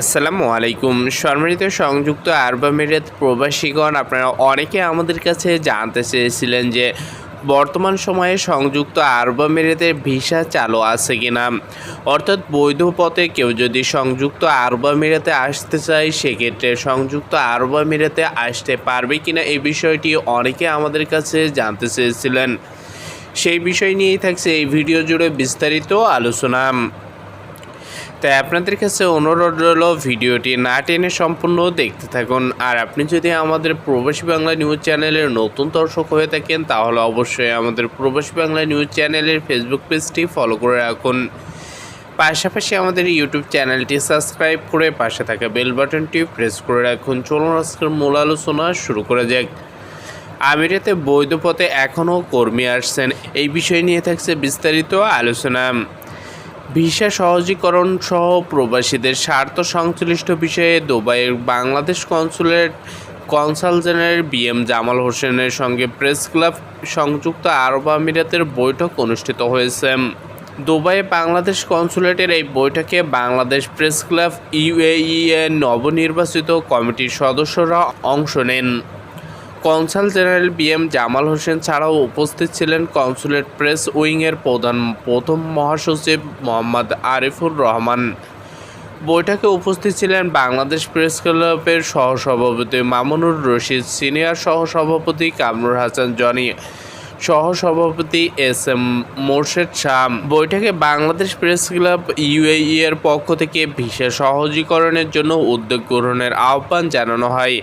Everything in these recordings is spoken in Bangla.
আসসালামু আলাইকুম। সম্মানিত সংযুক্ত আরব আমিরাত প্রবাসীগণ, আপনারা অনেকে আমাদের কাছে জানতে চেয়েছিলেন যে বর্তমান সময়ে সংযুক্ত আরব আমিরাতের ভিসা চালু আছে কিনা। অর্থাৎ বৈধ পথে কেউ যদি সংযুক্ত আরব আমিরাতে আসতে চায়, সেক্ষেত্রে সংযুক্ত আরব আমিরাতে আসতে পারবে কিনা এই বিষয়টি অনেকে আমাদের কাছে জানতে চেয়েছিলেন। সেই বিষয় নিয়েই থাকছে এই ভিডিও জুড়ে বিস্তারিত আলোচনা। তাই আপনাদের কাছে অনুরোধ রইল ভিডিওটি না টেনে সম্পূর্ণ দেখতে থাকুন। আর আপনি যদি আমাদের প্রবাসী বাংলা নিউজ চ্যানেলের নতুন দর্শক হয়ে থাকেন, তাহলে অবশ্যই আমাদের প্রবাসী বাংলা নিউজ চ্যানেলের ফেসবুক পেজটি ফলো করে রাখুন। পাশাপাশি আমাদের ইউটিউব চ্যানেলটি সাবস্ক্রাইব করে পাশে থাকা বেল বাটনটি প্রেস করে রাখুন। চলুন আজকের মূল আলোচনা শুরু করা যাক। আমিরাতে বৈধ পথে এখনও কর্মী আসছেন। এই বিষয় নিয়ে থাকছে বিস্তারিত আলোচনা। ভিসা সহজীকরণ সহ প্রবাসীদের স্বার্থ সংশ্লিষ্ট বিষয়ে দুবাইয়ের Bangladesh consulate consul general B M Jamal হোসেনের সঙ্গে প্রেস ক্লাব সংযুক্ত আরব আমিরাতের বৈঠক অনুষ্ঠিত হয়েছে। দুবাইয়ে বাংলাদেশ কনসুলেটের এই বৈঠকে বাংলাদেশ প্রেস ক্লাব ইউএই এর নবনির্বাচিত কমিটির সদস্যরা অংশ নেন। Consul general B M Jamal Hossain ছাড়াও উপস্থিত ছিলেন কনসুলেট প্রেস উইংয়ের প্রধান, প্রথম মহাসচিব মোহাম্মদ আরিফুর রহমান। বৈঠকে উপস্থিত ছিলেন বাংলাদেশ প্রেস ক্লাবের সহসভাপতি মামুনুর রশিদ, সিনিয়র সহসভাপতি কামরুল হাসান, জনি সহসভাপতি এস এম মোর্শেদ শাহ। বৈঠকে বাংলাদেশ প্রেস ক্লাব ইউএই এর পক্ষ থেকে ভিসা সহজীকরণের জন্য উদ্যোগ গ্রহণের আহ্বান জানানো হয়।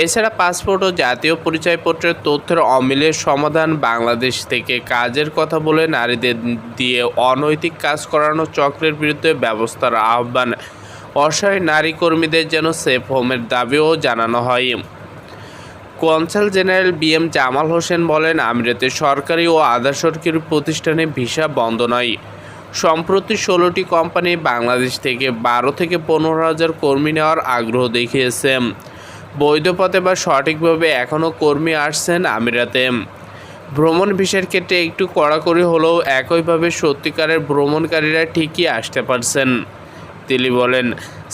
এছাড়া পাসপোর্ট ও জাতীয় পরিচয়পত্রের তথ্যের অমিলের সমাধান বাংলাদেশ থেকে কাজের কথা বলে নারীদের দিয়ে অনৈতিক কাজ করানো চক্রের বিরুদ্ধে ব্যবস্থার আহ্বান। অসহায় নারী কর্মীদের যেন সেফ হোমের দাবিও জানানো হয়। Consul general B M Jamal Hossain বলেন, আমিরাতে সরকারি ও আধা সরকারি প্রতিষ্ঠানে ভিসা বন্ধ নয়। সম্প্রতি ষোলোটি কোম্পানি বাংলাদেশ থেকে বারো থেকে পনেরো হাজার কর্মী নেওয়ার আগ্রহ দেখিয়েছে। বৈধ পথে বা সঠিকভাবে এখনও কর্মী আসছেন আমিরাতে। ভ্রমণ ভিসার ক্ষেত্রে একটু কড়াকড়ি হলেও একইভাবে সত্যিকারের ভ্রমণকারীরা ঠিকই আসতে পারছেন। তিনি বলেন,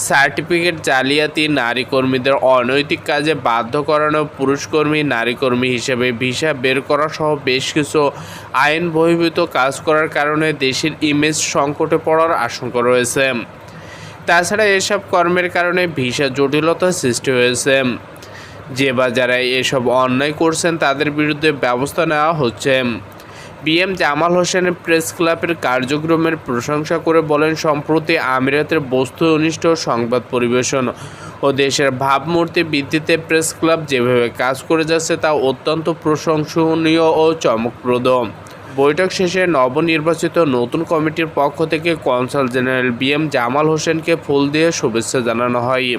সার্টিফিকেট জালিয়াতি নারী কর্মীদের অনৈতিক কাজে বাধ্য করানো পুরুষ কর্মী নারী কর্মী হিসেবে ভিসা বের করা সহ বেশ কিছু আইন বহির্ভূত কাজ করার কারণে দেশের ইমেজ সংকটে পড়ার আশঙ্কা রয়েছে। তাছাড়া এসব কর্মের কারণে ভিসা জটিলতা সৃষ্টি হয়েছে। যে বা যারা এসব অন্যায় করছেন, তাদের বিরুদ্ধে ব্যবস্থা নেওয়া হচ্ছে। বিএম জামাল হোসেনের প্রেস ক্লাবের কার্যক্রমের প্রশংসা করে বলেন, সম্প্রতি আমিরাতের বস্তুনিষ্ঠ সংবাদ পরিবেশন ও দেশের ভাবমূর্তি বৃদ্ধিতে প্রেস ক্লাব যেভাবে কাজ করে যাচ্ছে, তা অত্যন্ত প্রশংসনীয় ও চমকপ্রদ। বৈঠক শেষে নবনির্বাচিত নতুন কমিটির পক্ষ থেকে consul general B M Jamal হোসেনকে ফুল দিয়ে শুভেচ্ছা জানানো হয়।